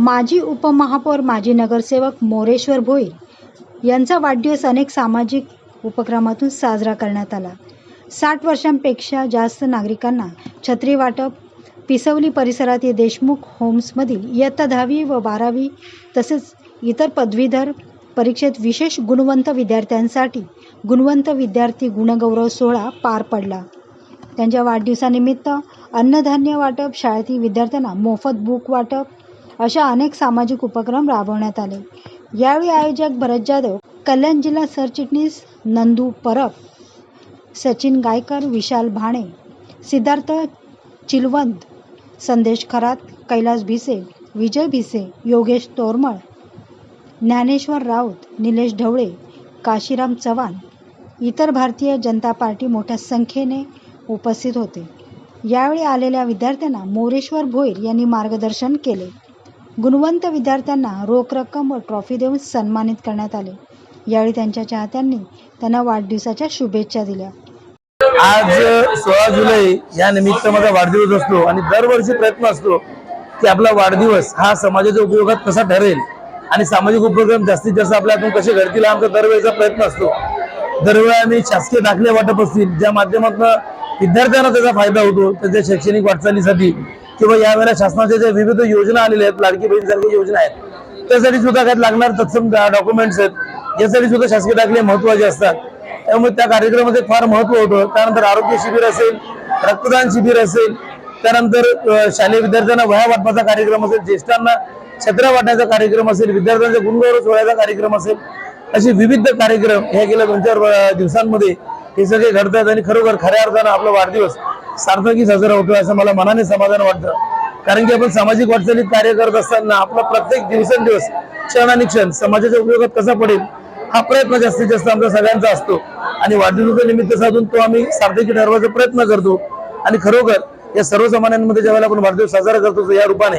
माजी उपमहापौर माजी नगरसेवक मोरेश्वर भोईर यांचा वाढदिवस अनेक सामाजिक उपक्रमातून साजरा करण्यात आला. साठ वर्षांपेक्षा जास्त नागरिकांना छत्री वाटप पिसवली परिसरातील देशमुख होम्समधील इयत्ता दहावी व बारावी तसेच इतर पदवीधर परीक्षेत विशेष गुणवंत विद्यार्थ्यांसाठी गुणवंत विद्यार्थी गुणगौरव सोहळा पार पडला. त्यांच्या वाढदिवसानिमित्त अन्नधान्य वाटप शाळेतील विद्यार्थ्यांना मोफत बुक वाटप अशा अनेक सामाजिक उपक्रम राबवण्यात आले. यावेळी आयोजक भरत जाधव कल्याण जिल्हा सरचिटणीस नंदू परब सचिन गायकर विशाल भाणे सिद्धार्थ चिलवंत संदेश खरात कैलास भिसे विजय भिसे योगेश तोरमळ ज्ञानेश्वर राऊत निलेश ढवळे काशीराम चव्हाण इतर भारतीय जनता पार्टी मोठ्या संख्येने उपस्थित होते. यावेळी आलेल्या विद्यार्थ्यांना मोरेश्वर भोईर यांनी मार्गदर्शन केले. गुणवंत विद्यार्थ्यांना रोख रक्कम व ट्रॉफी देऊन सन्मानित करण्यात आले. यावेळी त्यांच्या चाहत्यांनी त्यांना वाढदिवसाच्या शुभेच्छा दिल्या. आज सोळा जुलै या निमित्त माझा वाढदिवस असतो आणि दरवर्षी प्रयत्न असतो की आपला वाढदिवस हा समाजाच्या उपयोगात कसा ठरेल आणि सामाजिक उपक्रम जास्तीत जास्त आपल्या हातून कसे घडतील आमचा दरवेळेचा प्रयत्न असतो. दरवेळी आम्ही शासकीय दाखले वाटप असतील ज्या माध्यमातून विद्यार्थ्यांना त्याचा फायदा होतो त्याच्या शैक्षणिक वाटचालीसाठी किंवा यावेळेला शासनाच्या ज्या विविध योजना आलेल्या आहेत लाडकी बहीणसारख्या योजना आहेत त्यासाठी सुद्धा काही लागणार तत्सम डॉक्युमेंट्स आहेत यासाठी सुद्धा शासकीय दाखले महत्त्वाचे असतात. त्यामुळे त्या कार्यक्रमाचे फार महत्त्व होतं. त्यानंतर आरोग्य शिबिर असेल रक्तदान शिबिर असेल त्यानंतर शालेय विद्यार्थ्यांना वह्या वाटपाचा कार्यक्रम असेल ज्येष्ठांना छत्र्या वाटण्याचा कार्यक्रम असेल विद्यार्थ्यांचा गुणगौरव सोहळ्याचा कार्यक्रम असेल असे विविध कार्यक्रम ह्या गेल्या दोन चार दिवसांमध्ये हे सगळे घडतात आणि खरोखर खऱ्या अर्थानं आपला वाढदिवस सार्थकी साजरा होतो असं मला मनाने समाधान वाटतं. कारण की आपण सामाजिक वाटचालीत कार्य करत असताना आपला प्रत्येक दिवसेंदिवस क्षण आणि क्षण समाजाच्या उपयोगात कसा पडेल हा प्रयत्न जास्तीत जास्त आमचा सगळ्यांचा असतो. आणि वाढदिवसाचं निमित्त साधून तो आम्ही सार्थकी ठरवायचा प्रयत्न करतो. आणि खरोखर या सर्वसामान्यांमध्ये ज्यावेळेला आपण वाढदिवस साजरा करतो या रूपाने.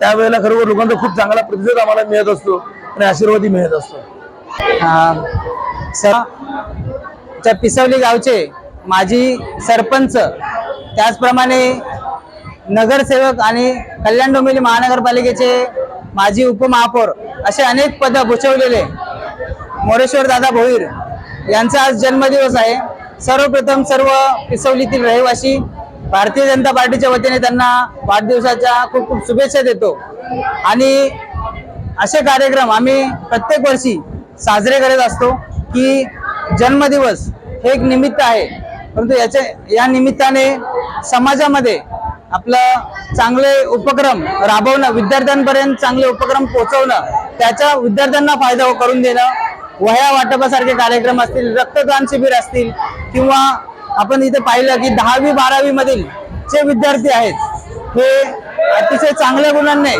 त्यावेळेला खरोखर लोकांचा खूप चांगला प्रतिसाद आम्हाला मिळत असतो आणि आशीर्वादही मिळत असतो. च्या पिसवली गावचे माजी सरपंच त्याचप्रमाणे नगरसेवक आणि कल्याण डोंबिवली महानगरपालिकेचे माजी उपमहापौर असे अनेक पद भूषवलेले मोरेश्वर दादा भोईर यांचा आज जन्मदिवस आहे. सर्वप्रथम सर्व पिसवलीतील रहिवासी भारतीय जनता पार्टीच्या वतीने त्यांना वाढदिवसाच्या खूप खूप शुभेच्छा देतो. आणि असे कार्यक्रम आम्ही प्रत्येक वर्षी साजरे करत असतो की जन्मदिवस हे एक निमित्त आहे. परंतु याच्या या निमित्ताने समाजामध्ये आपलं चांगले उपक्रम राबवणं विद्यार्थ्यांपर्यंत चांगले उपक्रम पोहोचवणं त्याचा विद्यार्थ्यांना फायदा हो- करून देणं वह्या वाटपासारखे कार्यक्रम असतील रक्तदान शिबिर असतील किंवा आपण इथे पाहिलं की दहावी बारावी मधील जे विद्यार्थी आहेत हे अतिशय चांगल्या गुणांनी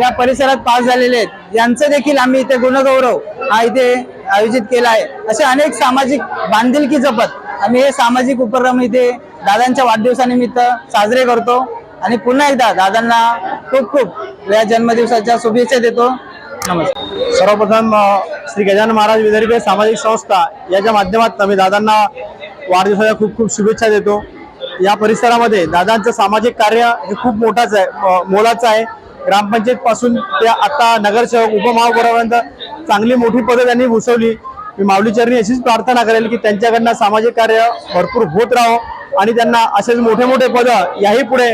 या परिसरात पास झालेले आहेत. यांचं देखील आम्ही इथे गुणगौरव हा इथे आयोजित केला आहे. असे अनेक सामाजिक बांधिलकी जपत आम्ही हे सामाजिक उपक्रम इथे दादांच्या वाढदिवसानिमित्त साजरे करतो आणि पुन्हा एकदा दादांना खूप खूप या जन्मदिवसाच्या शुभेच्छा देतो. नमस्कार. सर्वप्रथम श्री गजानन महाराज विदर्भ सामाजिक संस्था याच्या माध्यमातून मी दादांना वाढदिवसाच्या खूप खूप शुभेच्छा देतो. या परिसरामध्ये दादांचं सामाजिक कार्य हे खूप मोठाच आहे मोलाचं आहे. ग्रामपंचायत पासून ते आता नगरसेवक उपमहापौरापर्यंत चांगली मोठी पदं त्यांनी भूषवली. मी माऊली चरणी अशीच प्रार्थना करेल की त्यांच्याकडनं सामाजिक कार्य भरपूर होत राहो. आणि त्यांना असेच मोठे मोठे पदं याही पुढे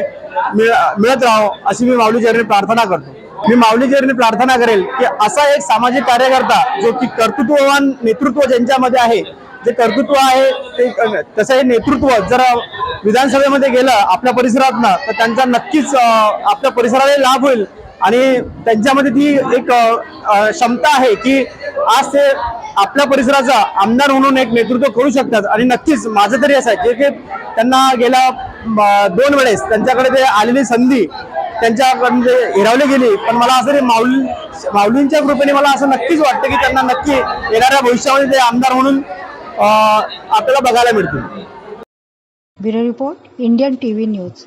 मिळ- मिळत राहो अशी मी माऊलीचरणी प्रार्थना करतो. मी माऊलीचरणी प्रार्थना करेल की असा एक सामाजिक कार्यकर्ता जो की कर्तृत्ववान नेतृत्व ज्यांच्यामध्ये आहे जे कर्तृत्व आहे ते तसं हे नेतृत्व जर विधानसभेमध्ये गेलं आपल्या परिसरातनं तर त्यांचा नक्कीच आपल्या परिसराला लाभ होईल. आणि त्यांच्यामध्ये ती एक क्षमता आहे की आज ते आपल्या परिसराचा आमदार म्हणून एक नेतृत्व करू शकतात. आणि नक्कीच माझं तरी असं आहे की त्यांना गेल्या दोन वेळेस त्यांच्याकडे ते आलेली संधी त्यांच्याकडून हिरावली गेली. पण मला असं ते माऊली माऊलींच्या कृपेने मला असं नक्कीच वाटतं की त्यांना नक्की येणाऱ्या भविष्यामध्ये ते आमदार म्हणून आपल्याला बघायला मिळतील. Bureau report Indian T V news.